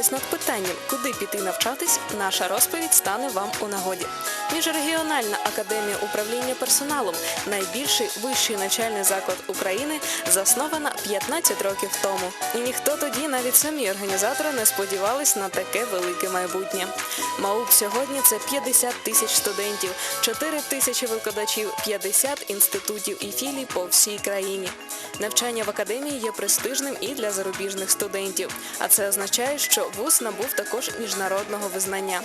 задумались над питанням, куди піти навчатись, наша розповідь стане вам у нагоді. Міжрегіональна академія управління персоналом, найбільший вищий навчальний заклад України, заснована 15 років тому. І ніхто тоді, навіть самі організатори, не сподівались на таке велике майбутнє. МАУП сьогодні це 50 тисяч студентів, 4 тисячі викладачів, 50 інститутів і філій по всій країні. Навчання в академії є престижним і для зарубіжних студентів. А це означає, що вуз набув також міжнародного визнання.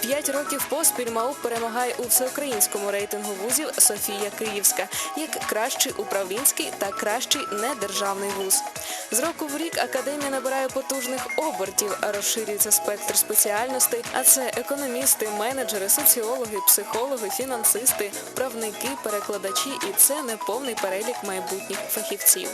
П'ять років поспіль МАУП перемагає у всеукраїнському рейтингу вузів Софія Київська як кращий управлінський та кращий недержавний вуз. З року в рік академія набирає потужних обертів, розширюється спектр спеціальностей. А це економісти, менеджери, соціологи, психологи, фінансисти, правники, перекладачі, і це не повний перелік майбутніх фахівців.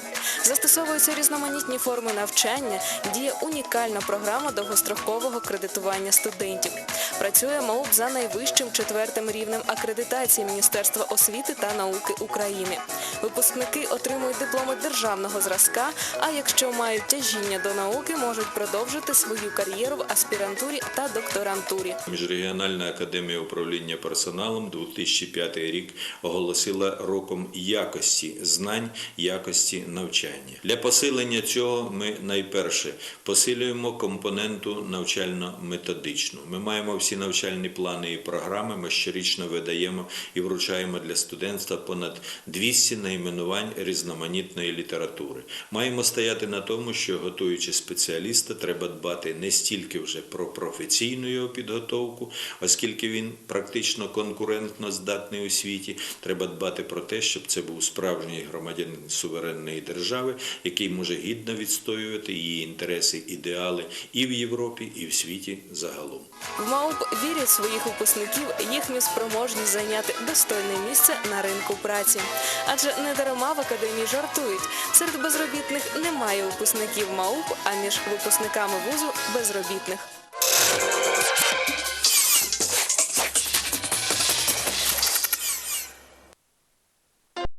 Застосовуються різноманітні форми навчання, діє унікальна програма довгострокового кредитування студентів. Працює МОУП за найвищим четвертим рівнем акредитації Міністерства освіти та науки України. Випускники отримують дипломи державного зразка. А якщо мають тяжіння до науки, можуть продовжити свою кар'єру в аспірантурі та докторантурі. Міжрегіональна академія управління персоналом 2005 рік оголосила роком якості знань, якості навчання. Для посилення цього ми найперше посилюємо компоненту навчально-методичну. Ми маємо всі навчальні плани і програми. Ми щорічно видаємо і вручаємо для студентства понад 200 найменувань різноманітної літератури. Маємо стояти на тому, що готуючи спеціаліста, треба дбати не стільки вже про професійну його підготовку, оскільки він практично конкурентно здатний у світі. Треба дбати про те, щоб це був справжній громадянин суверенної держави, який може гідно відстоювати її інтереси, ідеали і в Європі, і в світі загалом. В МАУП вірять своїх випускників їхню спроможність зайняти достойне місце на ринку праці. Адже не дарма в академії жартують. Серед безробітних немає випускників МАУП, а між випускниками вузу безробітних.